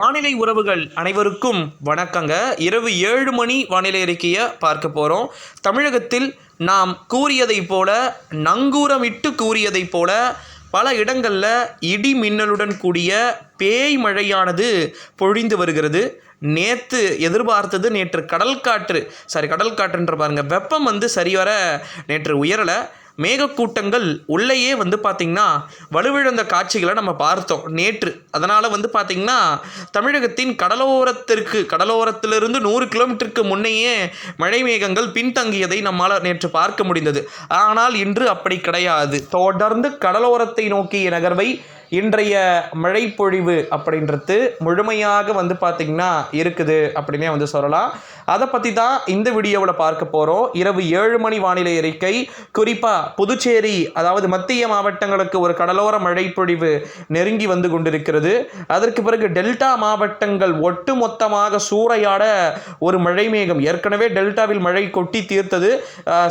வானிலை உறவுகள் அனைவருக்கும் வணக்கங்க. இரவு ஏழு மணி வானிலை அறிக்கையை பார்க்க போகிறோம் தமிழகத்தில் நாம் கூறியதைப் போல நங்கூரமிட்டு கூறியதைப் போல பல இடங்களில் இடி மின்னலுடன் கூடிய பேய் மழையானது பொழிந்து வருகிறது. நேற்று எதிர்பார்த்தது நேற்று கடல் காற்று. சாரி கடல் காற்றுன்ற பாருங்கள் வெப்பம் வந்து சரிவர நேற்று உயரலை. மேகக்கூட்டங்கள் உள்ளேயே வந்து பார்த்திங்கன்னா வலுவிழந்த காட்சிகளை நம்ம பார்த்தோம் நேற்று. அதனால் வந்து பார்த்திங்கன்னா தமிழகத்தின் கடலோரத்திற்கு கடலோரத்திலிருந்து நூறு கிலோமீட்டருக்கு முன்னையே மழை மேகங்கள் பின்தங்கியதை நம்மால் நேற்று பார்க்க முடிந்தது. ஆனால் இன்று அப்படி கிடையாது. தொடர்ந்து கடலோரத்தை நோக்கிய நகர்வை இன்றைய மழைப்பொழிவு அப்படின்றது முழுமையாக வந்து பார்த்திங்கன்னா இருக்குது அப்படின்னே வந்து சொல்லலாம். அதை பற்றி தான் இந்த வீடியோவில் பார்க்க போகிறோம் இரவு ஏழு மணி வானிலை அறிக்கை. குறிப்பாக புதுச்சேரி அதாவது மத்திய மாவட்டங்களுக்கு ஒரு கடலோர மழைப்பொழிவு நெருங்கி வந்து கொண்டிருக்கிறது. அதற்கு பிறகு டெல்டா மாவட்டங்கள் ஒட்டுமொத்தமாக சூறையாட ஒரு மழை மேகம் ஏற்கனவே டெல்டாவில் மழை கொட்டி தீர்த்தது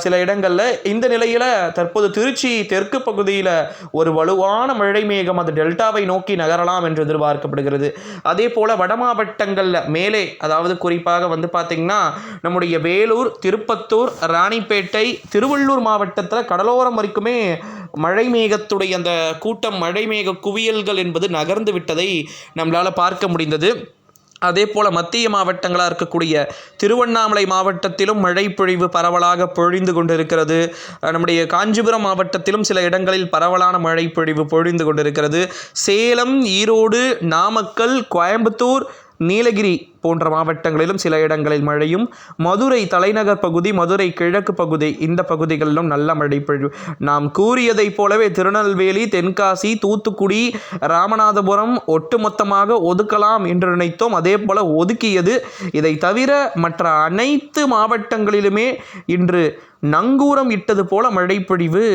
சில இடங்களில். இந்த நிலையில் தற்போது திருச்சி தெற்கு பகுதியில் ஒரு வலுவான மழை மேகம் அது டெல்டாவை நோக்கி நகரலாம் என்று எதிர்பார்க்கப்படுகிறது. அதே போல் வட மாவட்டங்களில் மேலே அதாவது குறிப்பாக வந்து பார்த்திங்கன்னா நம்முடைய வேலூர் திருப்பத்தூர் ராணிப்பேட்டை திருவள்ளூர் மாவட்டத்தில் கடலோரம் வரைக்குமே மழை மேகத்துடைய அந்த கூட்டம் மழை மேக குவியல்கள் என்பது நகர்ந்து விட்டதை நம்மளால் பார்க்க முடிந்தது. அதே போல் மத்திய மாவட்டங்களாக இருக்கக்கூடிய திருவண்ணாமலை மாவட்டத்திலும் மழை பொழிவு பரவலாக பொழிந்து கொண்டிருக்கிறது. நம்முடைய காஞ்சிபுரம் மாவட்டத்திலும் சில இடங்களில் பரவலான மழை பொழிவு பொழிந்து கொண்டிருக்கிறது. சேலம் ஈரோடு நாமக்கல் கோயம்புத்தூர் நீலகிரி போன்ற மாவட்டங்களிலும் சில இடங்களில் மழையும். மதுரை தலைநகர் பகுதி மதுரை கிழக்கு பகுதி இந்த பகுதிகளிலும் நல்ல மழை பொழிவு நாம் கூறியதைப் போலவே திருநெல்வேலி தென்காசி தூத்துக்குடி ராமநாதபுரம் ஒட்டுமொத்தமாக ஒதுக்கலாம் என்று நினைத்தோம். அதே போல ஒதுக்கியது. இதை தவிர மற்ற அனைத்து மாவட்டங்களிலுமே இன்று நங்கூரம் இட்டது போல மழைப்பொழிவு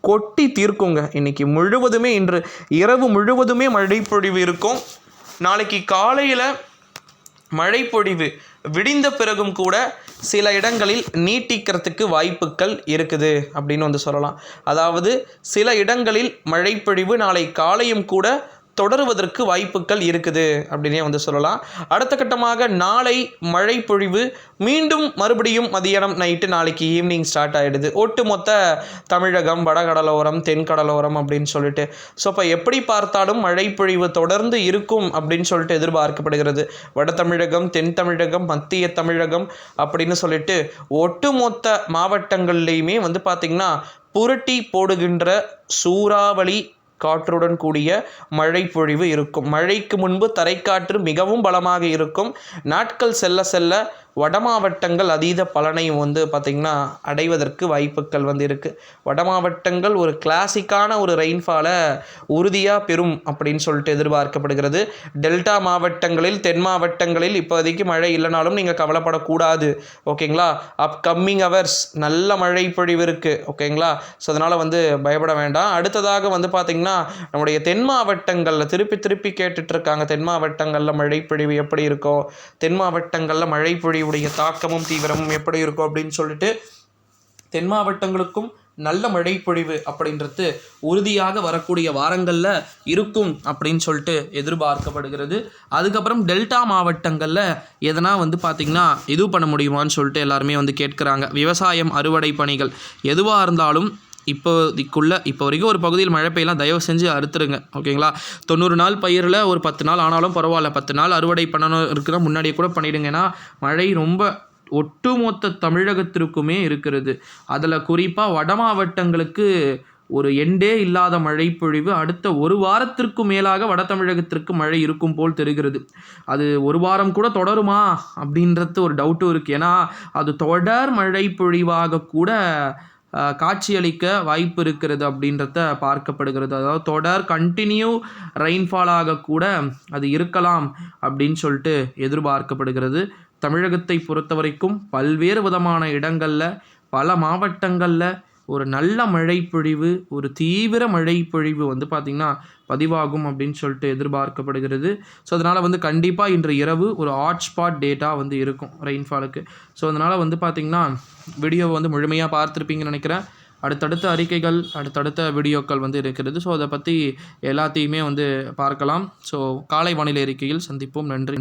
கொட்டி தீர்க்குங்க. இன்னைக்கு முழுவதுமே இன்று இரவு முழுவதுமே மழைப்பொழிவு இருக்கும். நாளைக்கு காலையில் மழைப்பொழிவு விடிந்த பிறகும் கூட சில இடங்களில் நீட்டிக்கிறதுக்கு வாய்ப்புகள் இருக்குது அப்படின்னு வந்து சொல்லலாம். அதாவது சில இடங்களில் மழைப்பொழிவு நாளை காலையும் கூட தொடருவதற்கு வாய்ப்புகள் இருக்குது அப்படின்னே வந்து சொல்லலாம். அடுத்த கட்டமாக நாளை மழை பொழிவு. மீண்டும் மறுபடியும் மதியானம் நைட்டு நாளைக்கு ஈவினிங் ஸ்டார்ட் ஆகிடுது ஒட்டுமொத்த தமிழகம் வடகடலோரம் தென்கடலோரம் அப்படின்னு சொல்லிட்டு. ஸோ இப்போ எப்படி பார்த்தாலும் மழை பொழிவு தொடர்ந்து இருக்கும் அப்படின்னு சொல்லிட்டு எதிர்பார்க்கப்படுகிறது. வட தமிழகம் தென் தமிழகம் மத்திய தமிழகம் அப்படின்னு சொல்லிட்டு ஒட்டுமொத்த மாவட்டங்கள்லேயுமே வந்து பார்த்திங்கன்னா புரட்டி போடுகின்ற சூறாவளி காற்றுடன் கூடிய மழை பொழிவு இருக்கும். மழைக்கு முன்பு தரைக்காற்று மிகவும் பலமாக இருக்கும். நாட்கள் செல்ல செல்ல வடமாவட்டங்கள் அதீத பலனை வந்து பார்த்திங்கன்னா அடைவதற்கு வாய்ப்புகள் வந்து இருக்குது வடமாவட்டங்கள் ஒரு கிளாசிக்கான ஒரு ரெயின்ஃபாலை உறுதியாக பெறும் அப்படின்னு சொல்லிட்டு எதிர்பார்க்கப்படுகிறது. டெல்டா மாவட்டங்களில் தென் மாவட்டங்களில் இப்போதைக்கு மழை இல்லைனாலும் நீங்கள் கவலைப்படக்கூடாது. ஓகேங்களா? அப்கம்மிங் அவர்ஸ் நல்ல மழை பொழிவு இருக்குது ஓகேங்களா? ஸோ அதனால் வந்து பயப்பட வேண்டாம். அடுத்ததாக வந்து பார்த்திங்கன்னா நம்முடைய தென் மாவட்டங்களில் திருப்பி திருப்பி கேட்டுட்ருக்காங்க தென் மாவட்டங்களில் மழை பொழிவு எப்படி இருக்கும்? தென் மாவட்டங்களில் மழை பொழிவுடைய தாக்கமும் தீவிரமும் எப்படி இருக்கும் அப்படின்னு சொல்லிட்டு தென் மாவட்டங்களுக்கும் நல்ல மழை பொழிவு அப்படின்றது உறுதியாக வரக்கூடிய வாரங்களில் இருக்கும் அப்படின்னு சொல்லிட்டு எதிர்பார்க்கப்படுகிறது. அதுக்கப்புறம் டெல்டா மாவட்டங்களில் எதனா வந்து பார்த்திங்கன்னா இது பண்ண முடியுமான்னு சொல்லிட்டு எல்லாருமே வந்து கேட்குறாங்க. விவசாயம் அறுவடை பணிகள் எதுவாக இருந்தாலும் இப்போதைக்குள்ள இப்போ வரைக்கும் ஒரு பகுதியில் மழை பெய்யலாம். தயவு செஞ்சு அறுத்துருங்க. ஓகேங்களா? தொண்ணூறு நாள் பயிரில் ஒரு பத்து நாள் ஆனாலும் பரவாயில்ல. பத்து நாள் அறுவடை பண்ணணும் இருக்குன்னா முன்னாடியே கூட பண்ணிவிடுங்க ஏன்னா மழை ரொம்ப ஒட்டுமொத்த தமிழகத்திற்குமே இருக்கிறது. அதில் குறிப்பாக வட மாவட்டங்களுக்கு ஒரு எண்டே இல்லாத மழை பொழிவு அடுத்த ஒரு வாரத்திற்கு மேலாக வட தமிழகத்திற்கு மழை இருக்கும் போல் தெரிகிறது. அது ஒரு வாரம் கூட தொடருமா? அப்படின்றது ஒரு டவுட்டும் இருக்குது ஏன்னா அது தொடர் மழை பொழிவாக கூட காட்சியளிக்க வாய்ப்பு இருக்கிறது அப்படின்றத பார்க்கப்படுகிறது. அதாவது தொடர் கண்டினியூ ரெயின்ஃபாலாக கூட அது இருக்கலாம் அப்படின்னு சொல்லிட்டு எதிர்பார்க்கப்படுகிறது. தமிழகத்தை பொறுத்த வரைக்கும் பல்வேறு விதமான இடங்களில் பல மாவட்டங்களில் ஒரு நல்ல மழைப்பொழிவு ஒரு தீவிர மழைப்பொழிவு வந்து பார்த்திங்கன்னா பதிவாகும் அப்படின்னு சொல்லிட்டு எதிர்பார்க்கப்படுகிறது. ஸோ அதனால் வந்து கண்டிப்பாக இன்று இரவு ஒரு ஹாட்ஸ்பாட் டேட்டா வந்து இருக்கும் ரெயின்ஃபாலுக்கு ஸோ அதனால் வந்து பார்த்திங்கன்னா வீடியோவை வந்து முழுமையாக பார்த்துருப்பீங்கன்னு நினைக்கிறேன். அடுத்தடுத்த அறிக்கைகள் அடுத்தடுத்த வீடியோக்கள் வந்து இருக்கிறது. ஸோ அதை பற்றி எல்லாத்தையுமே வந்து பார்க்கலாம். ஸோ காலை வானிலை அறிக்கையில் சந்திப்போம். நன்றி.